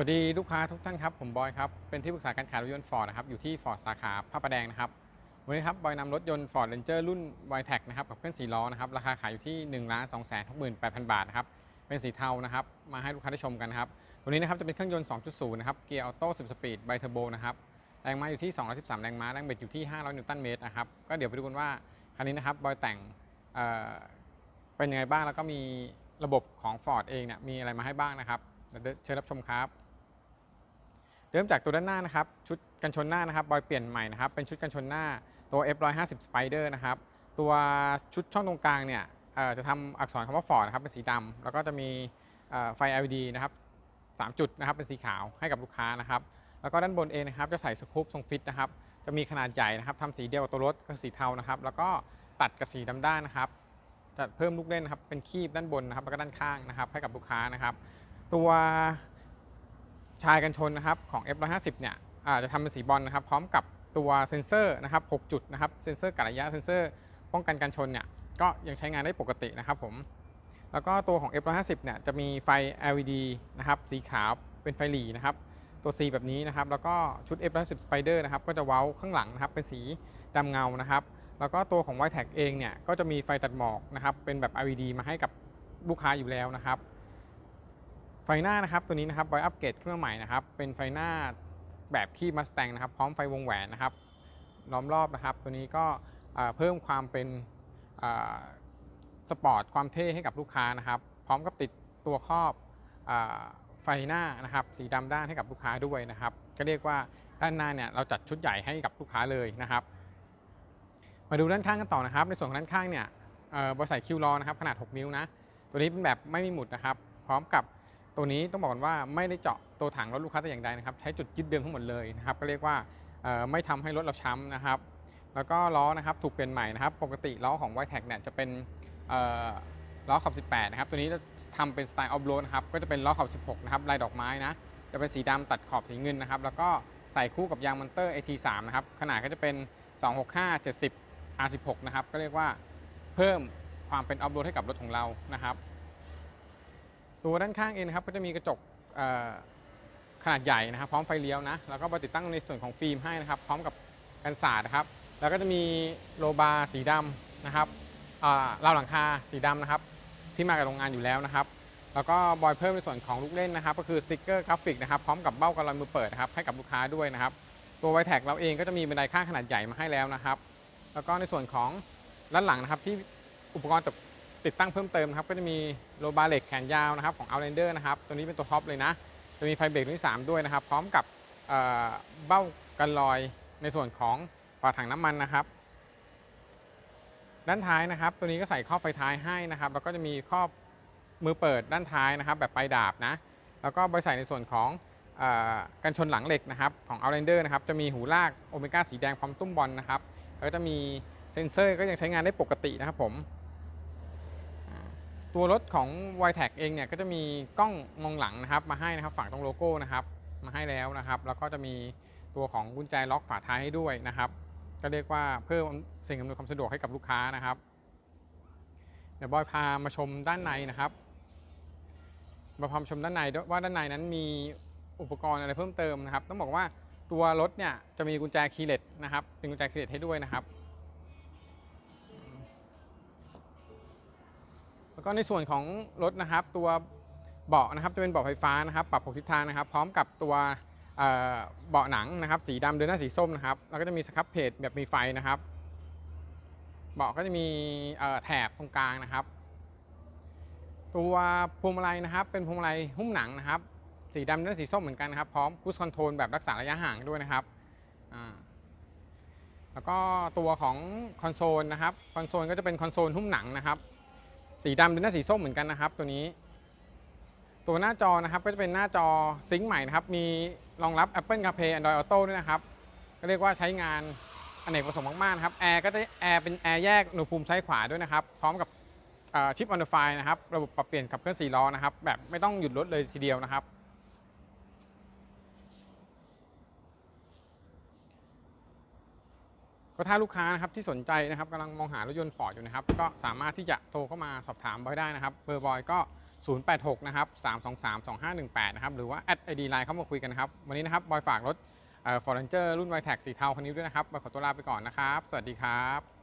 วัสดีลูกค้าทุกท่านครับ ผมบอยครับ เป็นที่ปรึกษาการขายรถยนต์ฟอร์ดนะครับ อยู่ที่ฟอร์ดสาขาพระประแดงนะครับ วันนี้ครับ บอยนำรถยนต์ Ford Ranger รุ่น y t e c นะครับ กับเครื่อง4ล้อนะครับ ราคาขายอยู่ที่1นึ่งล้านสองแสนหกหมื่นแปดพันบาทนะครับ เป็นสีเทานะครับ มาให้ลูกค้าได้ชมกันนะครับตัวนี้นะครับ จะเป็นเครื่องยนต์ 2.0 นะครับ เกียร์ออโต้ 10 สปีด ไบเทอร์โบนะครับ แรงม้าอยู่ที่ 213 แรงม้า แรงบิดอยู่ที่ 500 นิวตันเมตรนะครับ ก็เดี๋ยวไปดูกันว่าคันนี้นะครับ บอยแต่งเอ่อเป็นยังไงบ้าง แล้วก็มีระบบของ Ford เองเนี่ย มีอะไรมาให้บ้างนะครับเชิญรับชมครับ เริ่มจากตัวด้านหน้านะครับ ชุดกันชนหน้านะครับบอยเปลี่ยนใหม่นะครับ เป็นชุดกันชนหน้าตัว F150 Spider นะครับ ตัวชุดช่องตรงกลางเนี่ยจะทำอักษรคำว่า Ford นะครับเป็นสีดำแล้วก็จะมีไฟ LED นะครับ3จุดนะครับเป็นสีขาวให้กับลูกค้านะครับ แล้วก็ด้านบนเองนะครับจะใส่สกู๊ปทรงฟิตนะครับ จะมีขนาดใหญ่นะครับทำสีเดียวกับตัวรถก็สีเทานะครับ แล้วก็ตัดกับสีดำด้านนะครับจะเพิ่มลูกเล่นนะครับเป็นคีบด้านบนนะครับแล้วก็ด้านข้างนะครับ ให้กับลูกค้านะครับ ตัว ชายกันชนนะครับของ F150 เนี่ยจะทำเป็นสีบอลนะครับ พร้อมกับตัวเซ็นเซอร์นะครับ 6 จุดนะครับ เซ็นเซอร์กัดระยะ เซ็นเซอร์ป้องกันการชนเนี่ย ก็ยังใช้งานได้ปกตินะครับผม แล้วก็ตัวของ F150 เนี่ยจะมีไฟ LED นะครับ สีขาวเป็นไฟหลีนะครับ ตัว C แบบนี้นะครับ แล้วก็ชุด F150 Spider นะครับ ก็จะเว้าข้างหลังนะครับ เป็นสีดำเงานะครับ แล้วก็ตัวของ y t e c เองเนี่ย ก็จะมีไฟตัดหมอกนะครับ เป็นแบบ LED มาให้กับลูกค้าอยู่แล้วนะครับ ไฟหน้านะครับตัวนี้นะครับบอยอัปเกรดขึ้นมาใหม่นะครับเป็นไฟหน้าแบบคีบมัสแตงนะครับ พร้อมไฟวงแหวนนะครับล้อมรอบนะครับ ตัวนี้ก็เพิ่มความเป็นสปอร์ตความเท่ให้กับลูกค้านะครับ พร้อมกับติดตัวครอบอไฟหน้านะครับ สีดำด้านให้กับลูกค้าด้วยนะครับ ก็เรียกว่าด้านหน้าเนี่ยเราจัดชุดใหญ่ให้กับลูกค้าเลยนะครับ มาดูด้านข้างกันต่อนะครับ ในส่วนของด้านข้างเนี่ยบริษัทคิวรอนะครับขนาด 6 นิ้วนะตัวนี้เป็นแบบไม่มีหมุดนะครับ พร้อมกับ ตัวนี้ต้องบอกก่อนว่าไม่ได้เจาะตัวถังรถลูกค้าแต่อย่างใดนะครับ ใช้จุดยึดเดิมทั้งหมดเลยนะครับ ก็เรียกว่าไม่ทำให้รถเราช้ำนะครับ แล้วก็ล้อนะครับถูกเปลี่ยนใหม่นะครับ ปกติล้อของ y t e c เนี่ยจะเป็นล้อขอบ 18 นะครับ ตัวนี้จะทำเป็นสไตล์ออฟโรดนะครับ ก็จะเป็นล้อขอบ 16 นะครับ ลายดอกไม้นะ จะเป็นสีดำตัดขอบสีเงินนะครับ แล้วก็ใส่คู่กับยางมอนเตอร์ AT3 นะครับ ขนาดก็จะเป็น 265 70 R16 นะครับ ก็เรียกว่าเพิ่มความเป็นออฟโรดให้กับรถของเรานะครับ ตัวด้านข้างเองนะครับก็จะมีกระจกขนาดใหญ่นะครับพร้อมไฟเลี้ยวนะแล้วก็มาติดตั้งในส่วนของฟิล์มให้นะครับ พร้อมกับกันสาดนะครับ แล้วก็จะมีโลบาร์สีดำนะครับอ่าราวหลังคาสีดำนะครับ ที่มากับโรงงานอยู่แล้วนะครับ แล้วก็บอยเพิ่มในส่วนของลูกเล่นนะครับ ก็คือสติกเกอร์กราฟิกนะครับพร้อมกับเบ้ากันลอยมือเปิดนะครับให้กับลูกค้าด้วยนะครับ ตัวไวแท็กเราเองก็จะมีบันไดข้างขนาดใหญ่มาให้แล้วนะครับ แล้วก็ในส่วนของด้านหลังนะครับที่อุปกรณ์ตก ติดตั้งเพิ่มเติมนะครับก็จะมีโลบาร์เหล็กแขนยาวนะครับของ Outlander นะครับตัวนี้เป็นตัวท็อปเลยนะ จะมีไฟเบรกรุ่นที่3ด้วยนะครับ พร้อมกับเบ้ากันลอยในส่วนของฝาถังน้ำมันนะครับ ด้านท้ายนะครับ ตัวนี้ก็ใส่ครอบไฟท้ายให้นะครับ แล้วก็จะมีครอบมือเปิดด้านท้ายนะครับ แบบปลายดาบนะ แล้วก็บริใส่ในส่วนของอกันชนหลังเหล็กนะครับของ Outlander นะครับจะมีหูลากโอเมก้าสีแดงพร้อมตุ้มบอลนะครับแล้วก็จะมีเซ็นเซอร์ก็ยังใช้งานได้ปกตินะครับผม ตัวรถของ y t e c เองเนี่ยก็จะมีกล้องมองหลังนะครับ มาให้นะครับฝั่งตรงโลโก้นะครับ มาให้แล้วนะครับ แล้วก็จะมีตัวของกุญแจล็อกฝาท้ายให้ด้วยนะครับ ก็เรียกว่าเพิ่มสิ่งอำนวยความสะดวกให้กับลูกค้านะครับ เดี๋ยวบอยพามาชมด้านในนะครับมาพามาชมด้านในว่าด้านในนั้นมีอุปกรณ์อะไรเพิ่มเติมนะครับ ต้องบอกว่าตัวรถเนี่ยจะมีกุญแจคีย์เลสนะครับเป็นกุญแจคีย์เลสให้ด้วยนะครับ ก็ในส่วนของรถนะครับตัวเบาะนะครับจะเป็นเบาะไฟฟ้านะครับ ปรับหกทิศทางนะครับ พร้อมกับตัวเบาะหนังนะครับ สีดำเดินหน้าสีส้มนะครับแล้วก็จะมีสครับเพจแบบมีไฟนะครับ เบาะก็จะมีแถบตรงกลางนะครับ ตัวพวงมาลัยนะครับ เป็นพวงมาลัยหุ้มหนังนะครับ สีดำและสีส้มเหมือนกันนะครับพร้อมคูสคอนโทรลแบบรักษาระยะห่างด้วยนะครับแล้วก็ตัวของคอนโซลนะครับคอนโซลก็จะเป็นคอนโซลหุ้มหนังนะครับ สีดำเป็นหน้าสีส้มเหมือนกันนะครับ ตัวนี้ ตัวหน้าจอนะครับก็จะเป็นหน้าจอซิงค์ใหม่นะครับ มีรองรับ Apple CarPlay Android Auto ด้วยนะครับ ก็เรียกว่าใช้งานอเนกประสงค์มากๆนะครับแอร์ก็จะแอร์เป็นแอร์แยกหนูภูมิซ้ายขวาด้วยนะครับ พร้อมกับชิปออนไฟนะครับ ระบบปรับเปลี่ยนขับเคลื่อน4ล้อนะครับ แบบไม่ต้องหยุดรถเลยทีเดียวนะครับ ก็ถ้าลูกค้านะครับที่สนใจนะครับกำลังมองหารถยนต์ฟอร์ดอยู่นะครับ ก็สามารถที่จะโทรเข้ามาสอบถามบอยได้นะครับ เบอร์บอยก็ 086 นะครับ 323 2518 นะครับ หรือว่าแอดไอดีไลน์เข้ามาคุยกันนะครับ วันนี้นะครับบอยฝากรถฟอร์เรนเจอร์รุ่นไวแท็กสีเทาคันนี้ด้วยนะครับบอยขอตัวลาไปก่อนนะครับ สวัสดีครับ